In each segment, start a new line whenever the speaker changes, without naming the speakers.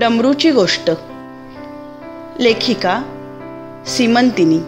डमरूची गोष्ट. लेखिका सीमंतिनी.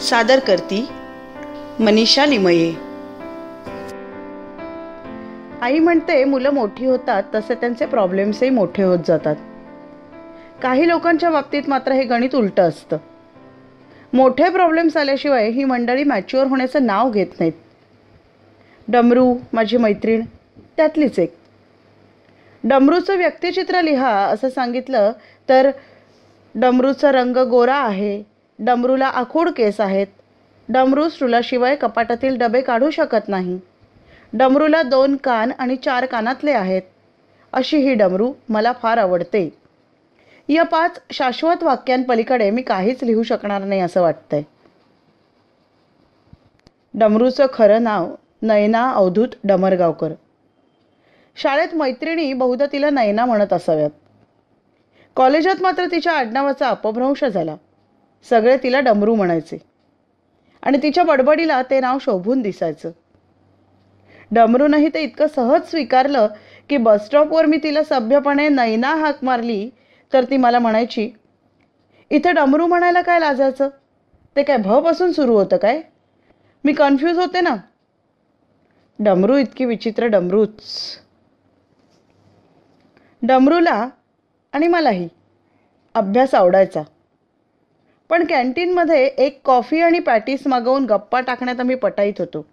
सादर करती मनीषा लिमये. आई म्हणते मुलं मोठी होतात तसे त्यांचे प्रॉब्लेम्सही मोठे होत जातात. काही लोकांच्या बाबतीत मात्र हे गणित उलटं असतं. मोठे प्रॉब्लेम्स आल्याशिवाय ही मंडळी मॅच्युअर होण्याचं नाव घेत नाहीत. डमरू माझी मैत्रीण त्यातलीच एक. डमरूचं व्यक्तिचित्र लिहा असं सांगितलं तर डमरूचा रंग गोरा आहे डमरूला आखूड केस आहेत. डमरू स्टुलाशिवाय कपाटातील डबे काढू शकत नाही. डमरूला दोन कान आणि चार कानातले आहेत. अशी ही डमरू मला फार आवडते. या पाच शाश्वत वाक्यांपलीकडे मी काहीच लिहू शकणार नाही असं वाटतंय. डमरूचं खरं नाव नयना अवधूत डमरगावकर. शाळेत मैत्रिणी बहुधा तिला नयना म्हणत असाव्यात. कॉलेजात मात्र तिच्या आडनावाचा अपभ्रंश झाला. सगळे तिला डमरू म्हणायचे. आणि तिच्या बडबडीला ते नाव शोभून दिसायचं. डमरूनही ते इतकं सहज स्वीकारलं की बसस्टॉपवर मी तिला सभ्यपणे नैना हाक मारली तर ती मला म्हणायची इथं डमरू म्हणायला काय लाजायचं? ते काय भपासून सुरू होतं काय? मी कन्फ्यूज होते ना. डमरू इतकी विचित्र डमरूच. डमरूला आणि मलाही. अभ्यास आवडायचा. पण कॅन्टीनमध्ये एक कॉफी आणि पॅटीस मागवून गप्पा टाकण्यात आम्ही पटाईत होतो.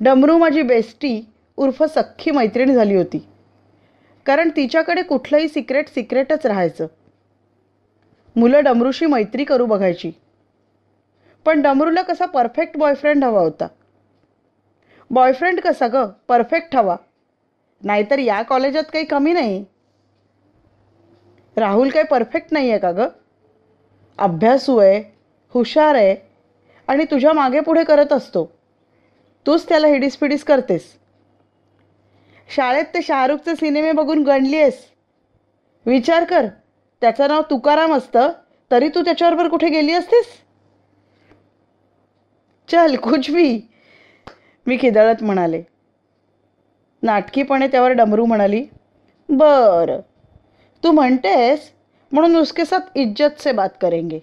डमरू माझी बेस्टी उर्फ सख्खी मैत्रीण झाली होती. कारण तिच्याकडे कुठलंही सिक्रेट सिक्रेटच राहायचं. मुलं डमरूशी मैत्री करू बघायची. पण डमरूला कसा परफेक्ट बॉयफ्रेंड हवा होता. बॉयफ्रेंड कसा ग? परफेक्ट हवा. नाहीतर या कॉलेजात काही कमी नाही. राहुल काही परफेक्ट नाही आहे का गं? अभ्यासू आहे हुशार आहे आणि तुझ्या मागे पुढे करत असतो. तूच त्याला हिडीसपिडीस करतेस. शाळेत ते शाहरुखचे सिनेमे बघून गणली आहेस. विचार कर त्याचं नाव तुकाराम असतं तरी तू त्याच्याबरोबर कुठे गेली असतीस? चल कुछ भी मी खिदळत म्हणाले. नाटकीपणे त्यावर डमरू म्हणाली बरं. तू म्हणतेस म्हणून उसके साथ इज्जत से बात करेंगे.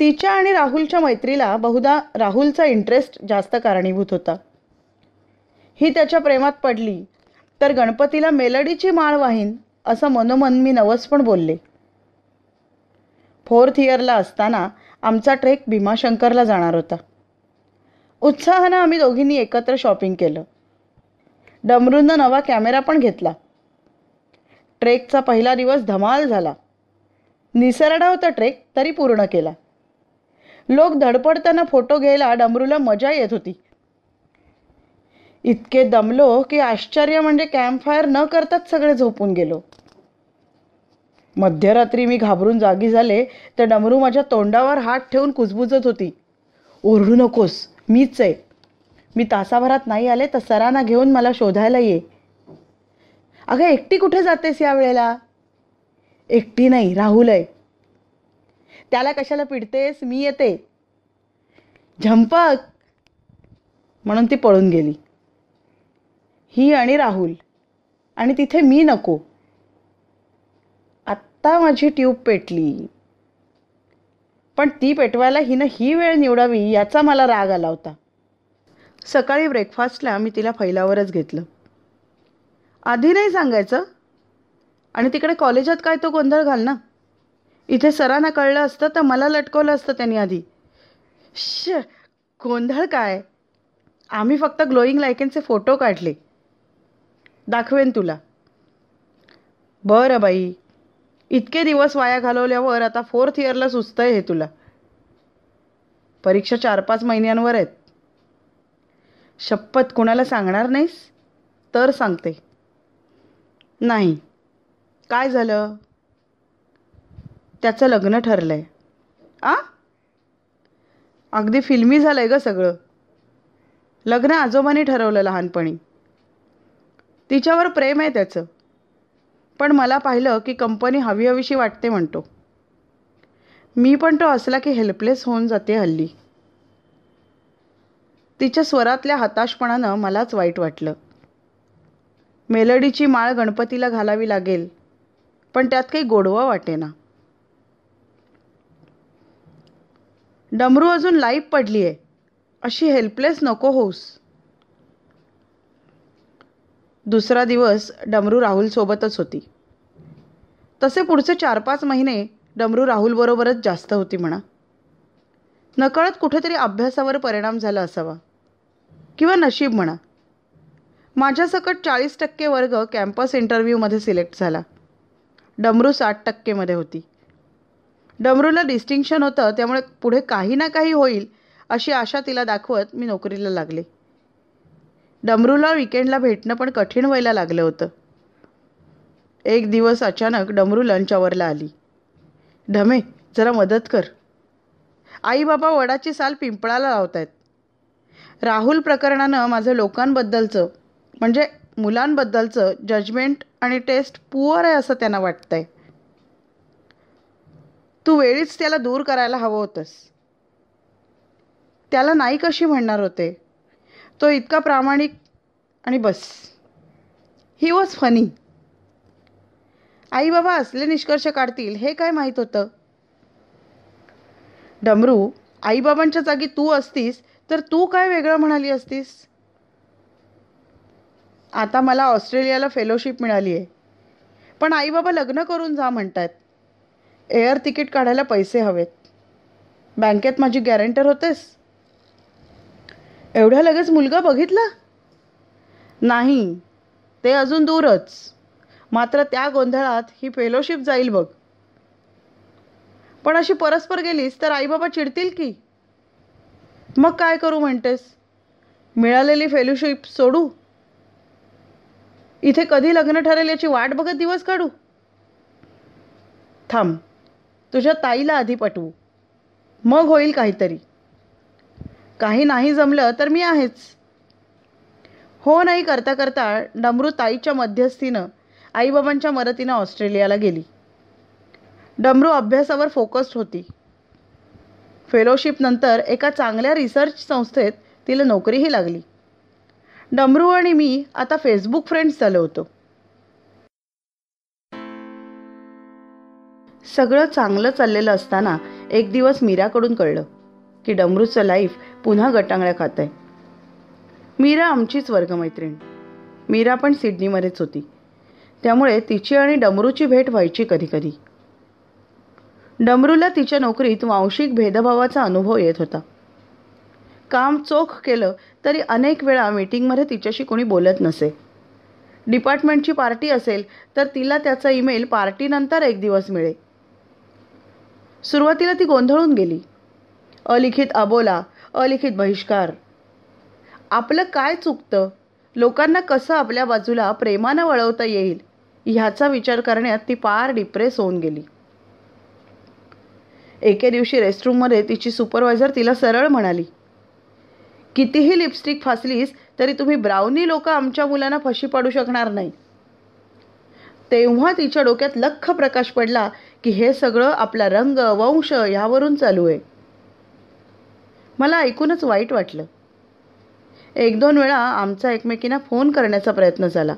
तिच्या आणि राहुलच्या मैत्रीला बहुधा राहुलचा इंटरेस्ट जास्त कारणीभूत होता. ही त्याच्या प्रेमात पडली तर गणपतीला मेलडीची माळ वाहीन असं मनोमन मी नवस पण बोलले. फोर्थ इयरला असताना आमचा ट्रेक भीमाशंकरला जाणार होता. उत्साहानं आम्ही दोघींनी एकत्र शॉपिंग केलं. डमरूनं नवा कॅमेरा पण घेतला. ट्रेकचा पहिला दिवस धमाल झाला. निसरडा होता ट्रेक तरी पूर्ण केला. लोक धडपडताना फोटो घ्यायला डमरूला मजा येत होती. इतके दमलो की आश्चर्य म्हणजे कॅम्पफायर न करताच सगळे झोपून गेलो. मध्यरात्री मी घाबरून जागी झाले तर डमरू माझ्या तोंडावर हात ठेवून कुजबुजत होती. ओरडू नकोस. मीच आहे. मी तासाभरात नाही आले तर सरांना घेऊन मला शोधायला ये. अगं एकटी कुठे जातेस या वेळेला? एकटी नाही राहुल आहे. त्याला कशाला पिडतेस? मी येते. झंपक! म्हणून ती पळून गेली. ही आणि राहुल. आणि तिथे मी नको. आत्ता माझी ट्यूब पेटली. पण ती पेटवायला हिनं ही वेळ निवडावी याचा मला राग आला होता. सकाळी ब्रेकफास्टला मी तिला फैलावरच घेतलं. आधी नाही सांगायचं. आणि तिकडे कॉलेजात काय तो गोंधळ घाल ना इथे सरांना कळलं असतं तर मला लटकवलं असतं त्यांनी आधी. श गोंधळ काय? आम्ही फक्त ग्लोईंग लायकेनचे फोटो काढले. दाखवेन तुला. बरं बाई. इतके दिवस वाया घालवल्यावर आता फोर्थ इयरला सुचतंय हे तुला. परीक्षा चार पाच महिन्यांवर आहेत. शपथ कुणाला सांगणार नाहीस? तर सांगते. नाही. काय झालं? त्याचं लग्न ठरलं आहे आ? अगदी फिल्मी झालं आहे गं सगळं. लग्न आजोबांनी ठरवलं लहानपणी. तिच्यावर प्रेम आहे त्याचं. पण मला पाहिलं की कंपनी हवी हवीशी वाटते म्हणतो. मी पण तो असला की हेल्पलेस होऊन जाते हल्ली. तिच्या स्वरातल्या हताशपणानं मलाच वाईट वाटलं. मेलडीची माळ गणपतीला घालावी लागेल पण त्यात काही गोडवा वाटेना. डमरू अजून लाईफ पडली आहे अशी हेल्पलेस नको होऊस. दुसरा दिवस डमरू राहुलसोबतच होती. तसे पुढचे चार पाच महिने डमरू राहुलबरोबरच जास्त होती म्हणा. नकळत कुठेतरी अभ्यासावर परिणाम झाला असावा. किंवा नशीब म्हणा. माझ्यासकट चाळीस टक्के वर्ग कॅम्पस इंटरव्ह्यूमध्ये सिलेक्ट झाला. डमरू साठ टक्केमध्ये होती. डमरूला डिस्टिंक्शन होतं त्यामुळे पुढे काही ना काही होईल अशी आशा तिला दाखवत मी नोकरीला लागले. डमरूला विकेंडला भेटणं पण कठीण व्हायला लागलं होतं. एक दिवस अचानक डमरू लंचावरला आली. ढमे जरा मदत कर. आई बाबा वडाची साल पिंपळाला लावत आहेत राहुल प्रकरणानं माझं लोकांबद्दलचं म्हणजे मुलांबद्दलचं जजमेंट आणि टेस्ट पुअर आहे असं त्यांना वाटतंय. तू वेळीच त्याला दूर करायला हवं होतंस. त्याला नाही कशी म्हणणार होते? तो इतका प्रामाणिक आणि बस. ही वॉज फनी आई बाबा असले निष्कर्ष काढतील हे काय माहीत होतं? डमरू आईबाबांच्या जागी तू असतीस तर तू काय वेगळं म्हणाली असतीस? आता मला ऑस्ट्रेलियाला फेलोशिप मिळाली आहे पण आईबाबा लग्न करून जा म्हणतात. एअर तिकीट काढायला पैसे हवेत. बँकेत माझी गॅरंटर होतेस? एवढ्या लगेच मुलगा बघितला? नाही ते अजून दूरच. मात्र त्या गोंधळात ही फेलोशिप जाईल बघ. पण अशी परस्पर गेलीस तर आईबाबा चिडतील की? मग काय करू म्हणतेस? मिळालेली फेलोशिप सोडू? इथे कधी लग्न ठरेल याची वाट बघत दिवस काढू? थांब तुझ्या ताईला आधी पटवू. मग होईल काहीतरी. काही नाही जमलं तर मी आहेच. हो नाही करता करता डमरू ताईच्या मध्यस्थीनं आईबाबांच्या मदतीनं ऑस्ट्रेलियाला गेली. डमरू अभ्यासावर फोकस्ड होती. फेलोशिपनंतर एका चांगल्या रिसर्च संस्थेत तिला नोकरीही लागली. डमरू आणि मी आता फेसबुक फ्रेंड्स झालो होतो. सगळं चांगलं चाललेलं असताना एक दिवस मीराकडून कळलं. की डमरूचं लाईफ पुन्हा गटांगळ्या खात आहे. मीरा आमचीच वर्गमैत्रीण. मीरा पण सिडनीमध्येच होती. त्यामुळे तिची आणि डमरूची भेट व्हायची कधीकधी. डमरूला तिच्या नोकरीत वांशिक भेदभावाचा अनुभव येत होता. काम चोख केलं तरी अनेक वेळा मीटिंगमध्ये तिच्याशी कोणी बोलत नसे. डिपार्टमेंटची पार्टी असेल तर तिला त्याचा ईमेल पार्टीनंतर एक दिवस मिळे. सुरुवातीला ती गोंधळून गेली. अलिखित अबोला अलिखित बहिष्कार. आपलं काय चुकतं? लोकांना कसं आपल्या बाजूला प्रेमानं वळवता येईल? ह्याचा विचार करण्यात ती पार डिप्रेस होऊन गेली. एके दिवशी रेस्टरूममध्ये तिची सुपरवायझर तिला सरळ म्हणाली कितीही लिपस्टिक फासलीस तरी तुम्ही ब्राउनी लोक आमच्या मुलांना फशी पाडू शकणार नाही. तेव्हा तिच्या डोक्यात लख प्रकाश पडला की हे सगळं आपला रंग वंश ह्यावरून चालू आहे. मला ऐकूनच वाईट वाटलं. एक दोन वेळा आमचा एकमेकींना फोन करण्याचा प्रयत्न झाला.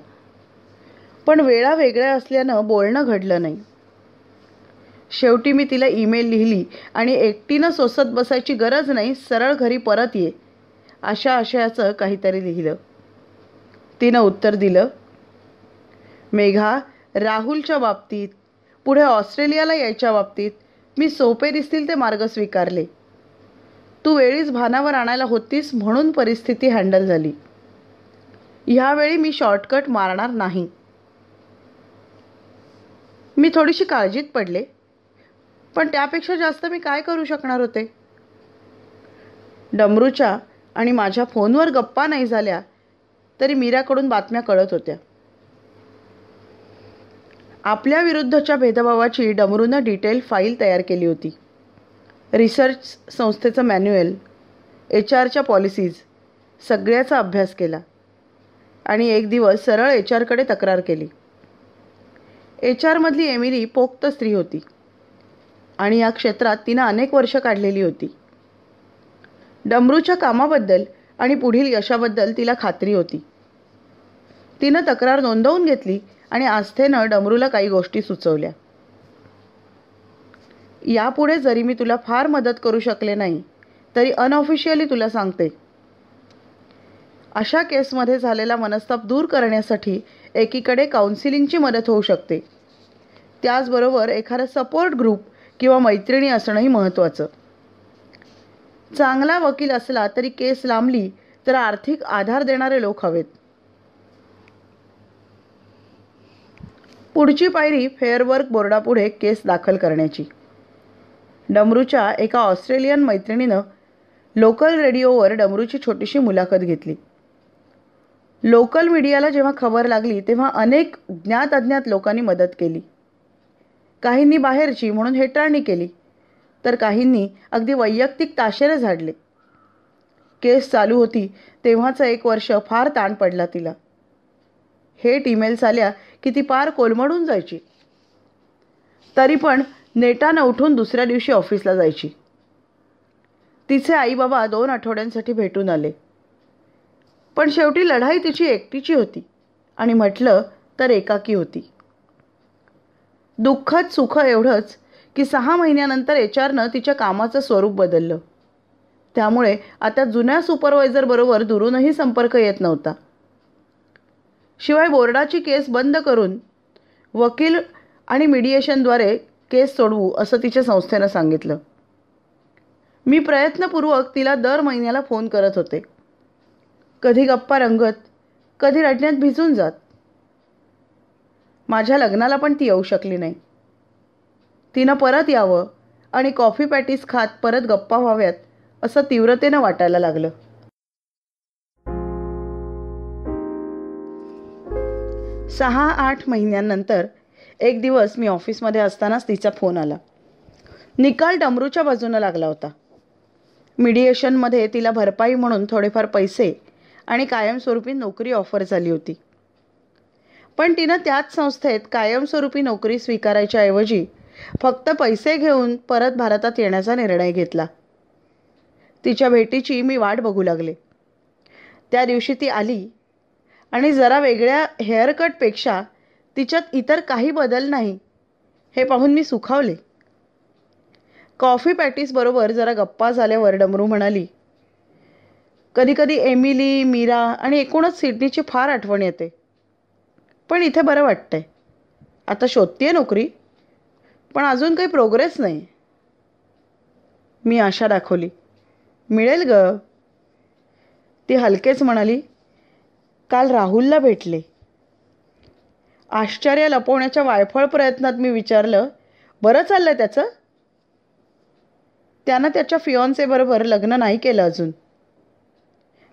पण वेळा वेगळ्या असल्यानं बोलणं घडलं नाही. शेवटी मी तिला ईमेल लिहिली आणि एकटीनं सोसत बसायची गरज नाही सरळ घरी परत ये अशा आशयाचं काहीतरी लिहिलं. तिनं उत्तर दिलं मेघा राहुलच्या बाबतीत पुढे ऑस्ट्रेलियाला यायच्या बाबतीत मी सोपे दिसतील ते मार्ग स्वीकारले. तू वेळीच भानावर आणायला होतीस म्हणून परिस्थिती हँडल झाली. ह्यावेळी मी शॉर्टकट मारणार नाही. मी थोडीशी काळजीत पडले. पण त्यापेक्षा जास्त मी काय करू शकणार होते? डमरूच्या आणि माझ्या फोनवर गप्पा नाही झाल्या तरी मीराकडून बातम्या कळत होत्या. आपल्या विरुद्धच्या भेदभावाची डमरूनं डिटेल फाईल तयार केली होती. रिसर्च संस्थेचं मॅन्युअल एच आरच्या पॉलिसीज सगळ्याचा अभ्यास केला. आणि एक दिवस सरळ एच आरकडे तक्रार केली. एच आरमधली एमिली पोक्त स्त्री होती. आणि या क्षेत्रात तिनं अनेक वर्ष काढलेली होती. डमरूच्या कामाबद्दल आणि पुढील यशाबद्दल तिला खात्री होती. तिनं तक्रार नोंदवून घेतली आणि आस्थेनं डमरूला काही गोष्टी सुचवल्या. यापुढे जरी मी तुला फार मदत करू शकले नाही तरी अनऑफिशियली तुला सांगते. अशा केसमध्ये झालेला मनस्ताप दूर करण्यासाठी एकीकडे काउन्सिलिंगची मदत होऊ शकते. त्याचबरोबर एखादा सपोर्ट ग्रुप किंवा मैत्रिणी असणंही महत्त्वाचं. चांगला वकील असला तरी केस लांबली तर आर्थिक आधार देणारे लोक हवेत. पुढची पायरी फेअरवर्क बोर्डापुढे केस दाखल करण्याची. डमरूच्या एका ऑस्ट्रेलियन मैत्रिणीनं लोकल रेडिओवर डमरूची छोटीशी मुलाखत घेतली. लोकल मीडियाला जेव्हा खबर लागली तेव्हा अनेक ज्ञात अज्ञात लोकांनी मदत केली. काहींनी बाहेरची म्हणून हेटाळणी केली तर काहींनी अगदी वैयक्तिक ताशेरे झाडले. केस चालू होती तेव्हाचं एक वर्ष फार ताण पडला तिला. हेट ईमेल्स आल्या की ती पार कोलमडून जायची. तरी पण नेटानं उठून दुसऱ्या दिवशी ऑफिसला जायची. तिचे आई बाबा दोन आठवड्यांसाठी भेटून आले. पण शेवटी लढाई तिची एकटीची होती आणि म्हटलं तर एकाकी होती. दुःखद सुख एवढंच की सहा महिन्यानंतर एच आरनं तिच्या कामाचं स्वरूप बदललं. त्यामुळे आता जुन्या सुपरवायझरबरोबर दुरूनही संपर्क येत नव्हता. शिवाय बोर्डाची केस बंद करून वकील आणि मीडिएशनद्वारे केस सोडवू असं तिच्या संस्थेनं सांगितलं. मी प्रयत्नपूर्वक तिला दर महिन्याला फोन करत होते. कधी गप्पा रंगत कधी रडण्यात भिजून जात. माझ्या लग्नाला पण ती येऊ शकली नाही. तिनं परत यावं आणि कॉफी पॅटीस खात परत गप्पा व्हाव्यात असं तीव्रतेनं वाटायला लागलं. सहा आठ महिन्यांनंतर एक दिवस मी ऑफिसमध्ये असतानाच तिचा फोन आला. निकाल डमरूच्या बाजूनं लागला होता. मिडिएशनमध्ये तिला भरपाई म्हणून थोडेफार पैसे आणि कायमस्वरूपी नोकरी ऑफर झाली होती. पण तिनं त्याच संस्थेत कायमस्वरूपी नोकरी स्वीकारायच्या ऐवजी फक्त पैसे घेऊन परत भारतात येण्याचा निर्णय घेतला. तिच्या भेटीची मी वाट बघू लागले. त्या दिवशी ती आली आणि जरा वेगळ्या हेअरकटपेक्षा तिच्यात इतर काही बदल नाही. हे पाहून मी सुखावले. कॉफी पॅटीसबरोबर जरा गप्पा झाल्यावर डमरू म्हणाली कधीकधी एमिली मीरा आणि एकूणच सिडनीची फार आठवण येते. पण इथे बरं वाटतंय. आता शोधतीये नोकरी पण अजून काही प्रोग्रेस नाही. मी आशा दाखवली. मिळेल ग. ती हलकेच म्हणाली काल राहुलला भेटले. आश्चर्य लपवण्याच्या वायफळ प्रयत्नात मी विचारलं बरं चाललं त्याचं? त्यानं त्याच्या फियॉन्सेबरोबर लग्न नाही केलं अजून.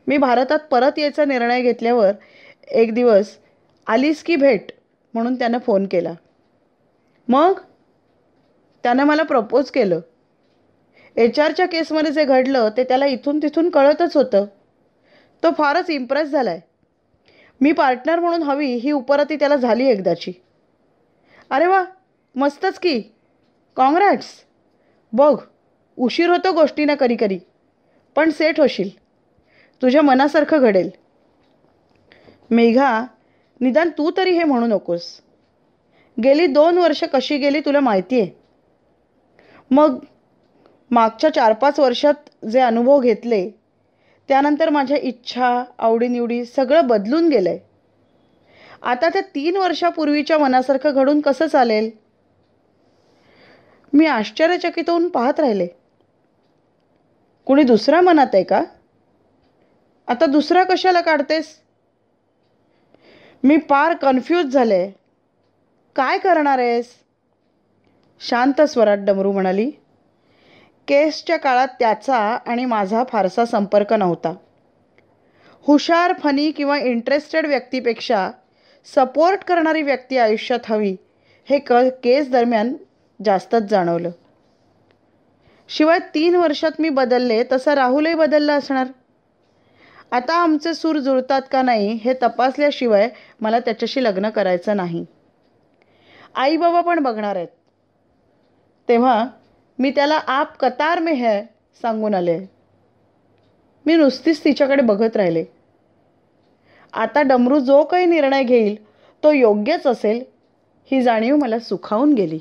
मी भारतात परत यायचा निर्णय घेतल्यावर एक दिवस आलीस की भेट? म्हणून त्यानं फोन केला. मग? त्यानं मला प्रपोज केलं. एच आरच्या केसमध्ये जे घडलं ते त्याला इथून तिथून कळतच होतं. तो फारच इम्प्रेस झाला आहे मी पार्टनर म्हणून हवी ही उपरती त्याला झाली एकदाची. अरे वा मस्तच की. काँग्रॅट्स बघ उशीर होतो गोष्टीनं कधी कधी पण सेट होशील. तुझ्या मनासारखं घडेल. मेघा निदान तू तरी हे म्हणू नकोस. गेली दोन वर्ष कशी गेली तुला माहिती आहे मग मागच्या चार पाच वर्षात जे अनुभव घेतले त्यानंतर माझ्या इच्छा आवडीनिवडी सगळं बदलून गेलं आहे आता त्या तीन वर्षापूर्वीच्या मनासारखं घडून कसं चालेल? मी आश्चर्यचकित होऊन पाहत राहिले. कुणी दुसऱ्या मनात आहे का? आता दुसरा कशाला काढतेस? मी पार कन्फ्यूज झाले. काय करणार आहेस? शांत स्वरात डमरू म्हणाली. केसच्या काळात त्याचा आणि माझा फारसा संपर्क नव्हता. हुशार फनी किंवा इंटरेस्टेड व्यक्तीपेक्षा सपोर्ट करणारी व्यक्ती आयुष्यात हवी हे क केस दरम्यान जास्तच जाणवलं. शिवाय तीन वर्षात मी बदलले तसा राहुलही बदलला असणार. आता आमचे सूर जुळतात का नाही हे तपासल्याशिवाय मला त्याच्याशी लग्न करायचं नाही. आई बाबा पण बघणार आहेत. तेव्हा मी त्याला आप कतार में है सांगून आले. मी नुसतीच तिच्याकडे बघत राहिले. आता डमरू जो काही निर्णय घेईल तो योग्यच असेल ही जाणीव मला सुखावून गेली.